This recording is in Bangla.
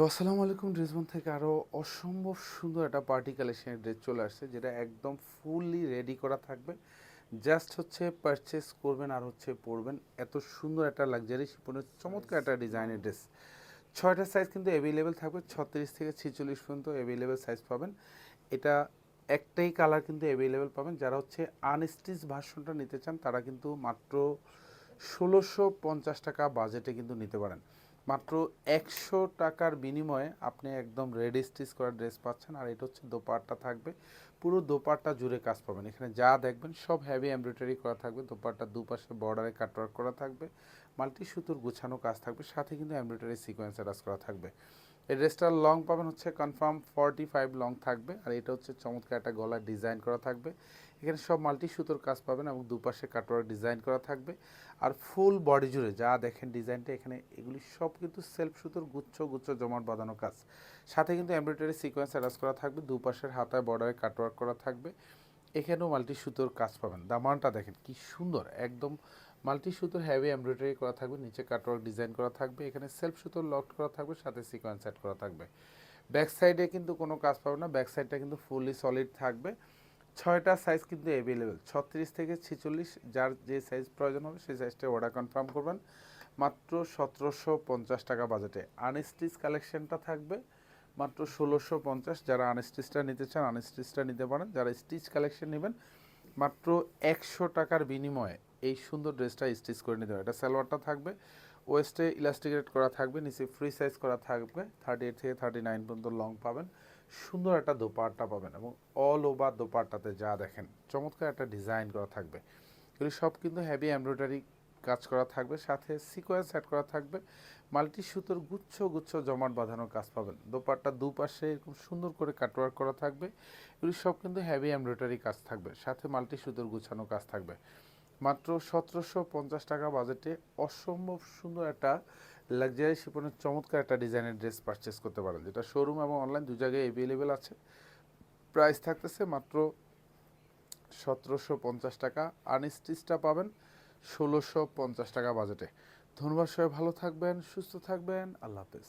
তো আসসালামু আলাইকুম ড্রেসবন থেকে আরও অসম্ভব সুন্দর একটা পার্টি কালেকশনের ড্রেস চলে আসছে যেটা একদম ফুললি রেডি করা থাকবে। জাস্ট হচ্ছে পারচেস করবেন আর হচ্ছে পরবেন। এত সুন্দর একটা লাক্সারি শিপনের চমৎকার একটা ডিজাইনের ড্রেস ছয়টা সাইজ কিন্তু অ্যাভেলেবেল থাকবে ছত্রিশ থেকে ছিচল্লিশ পর্যন্ত অ্যাভেলেবেল সাইজ পাবেন। এটা একটাই কালার কিন্তু অ্যাভেলেবেল পাবেন। যারা হচ্ছে আনস্টিচ ভার্সনটা নিতে চান তারা কিন্তু মাত্র ষোলোশো পঞ্চাশ টাকা বাজেটে কিন্তু নিতে পারেন। মাত্র একশো টাকার বিনিময়ে আপনি একদম রেডি স্টিচ করা ড্রেস পাচ্ছেন, আর এটা হচ্ছে দোপাট্টা থাকবে। পুরো দোপাট্টা জুড়ে কাজ পাবেন। এখানে যা দেখবেন সব হ্যাভি এমব্রয়ডারি করা থাকবে দোপারটা দুপাশে বর্ডারে কাটওয়ার্ক করা থাকবে মাল্টি সুতোর গুছানো কাজ থাকবে, সাথে কিন্তু এমব্রয়ডারি সিকোয়েন্সের কাজ করা থাকবে। এই ড্রেসটার লং পাবেন হচ্ছে কনফার্ম ফর্টি ফাইভ লং থাকবে। আর এটা হচ্ছে চমৎকার একটা গলার ডিজাইন করা থাকবে। এখানে সব মাল্টি সুতোর কাজ পাবেন এবং দুপাশে কাটোয়ার ডিজাইন করা থাকবে। আর ফুল বডি জুড়ে যা দেখেন ডিজাইনটা এখানে, এগুলি সব কিন্তু সেলফ সুতোর গুচ্ছ গুচ্ছ জমাট বাঁধানো কাজ। সাথে কিন্তু এমব্রয়ডারি সিকোয়েন্স অ্যাটাচ করা থাকবে। দুপাশের হাতায় বর্ডারে কাটওয়ার্ক করা থাকবে। এখানেও মাল্টি সুতোর কাজ পাবেন। দামানটা দেখেন কি সুন্দর, একদম মাল্টি সুতোর হ্যাভি এমব্রয়ডারি করা থাকবে, নিচে কাটওয়ার্ক ডিজাইন করা থাকবে, এখানে সেলফ সুতোর লক করা থাকবে, সাথে সিকোয়েন্স সেট করা থাকবে। ব্যাক সাইডে কিন্তু কোনো কাজ পাবে না ব্যাক সাইডটা কিন্তু ফুললি সলিড থাকবে। ছয়টা সাইজ কিন্তু অ্যাভেলেবেল ছত্রিশ থেকে ছেচল্লিশ, যার যে সাইজ প্রয়োজন হবে, সেই সাইজটা অর্ডার কনফার্ম করবেন। মাত্র সতেরোশো পঞ্চাশ টাকা বাজেটে আনস্টিচ কালেকশনটা থাকবে, মাত্র ষোলোশো পঞ্চাশ। যারা আনস্টিচটা নিতে চান আনস্টিচটা নিতে পারেন। যারা স্টিচ কালেকশন নেবেন মাত্র একশো টাকার বিনিময়ে এই সুন্দর ড্রেসটা স্টিচ করে নিতে হবে। এটা সালোয়ারটা থাকবে, ওয়েস্টে ইলাস্টিকেট করা থাকবে, নিচে ফ্রি সাইজ করা থাকবে থার্টি এইট থেকে থার্টি নাইন পর্যন্ত লং পাবেন। সুন্দর একটা দোপাট্টা পাবেন এবং অল ওভার দোপাট্টাতে যা দেখেন, চমৎকার একটা ডিজাইন করা থাকবে। এগুলি সব কিন্তু হ্যাভি এমব্রয়ডারি কাজ করা থাকবে, সাথে সিকোয়েন্স অ্যাড করা থাকবে। মাল্টি সুতোর গুচ্ছ গুচ্ছ জমাট বাঁধানো কাজ পাবেন। দোপাট্টা দুপাশে এরকম সুন্দর করে কাটওয়ার্ক করা থাকবে। এগুলি সব কিন্তু হেভি এমব্রয়ডারি কাজ থাকবে। সাথে মাল্টি সুতোর গুছানো কাজ থাকবে। মাত্র সতেরোশো পঞ্চাশ টাকা বাজেটে অসম্ভব সুন্দর একটা লাক্সারি শিপনের চমৎকার একটা ডিজাইনের ড্রেস পারচেস করতে পারেন। যেটা শোরুম এবং অনলাইন দু জায়গায় অ্যাভেলেবেল আছে। প্রাইস থাকতেছে মাত্র সতেরোশো পঞ্চাশ টাকা। আনস্টিচটা পাবেন। ষোলোশো পঞ্চাশ টাকা বাজেটে। ধন্যবাদ সবাই ভালো থাকবেন সুস্থ থাকবেন আল্লাহ হাফেজ।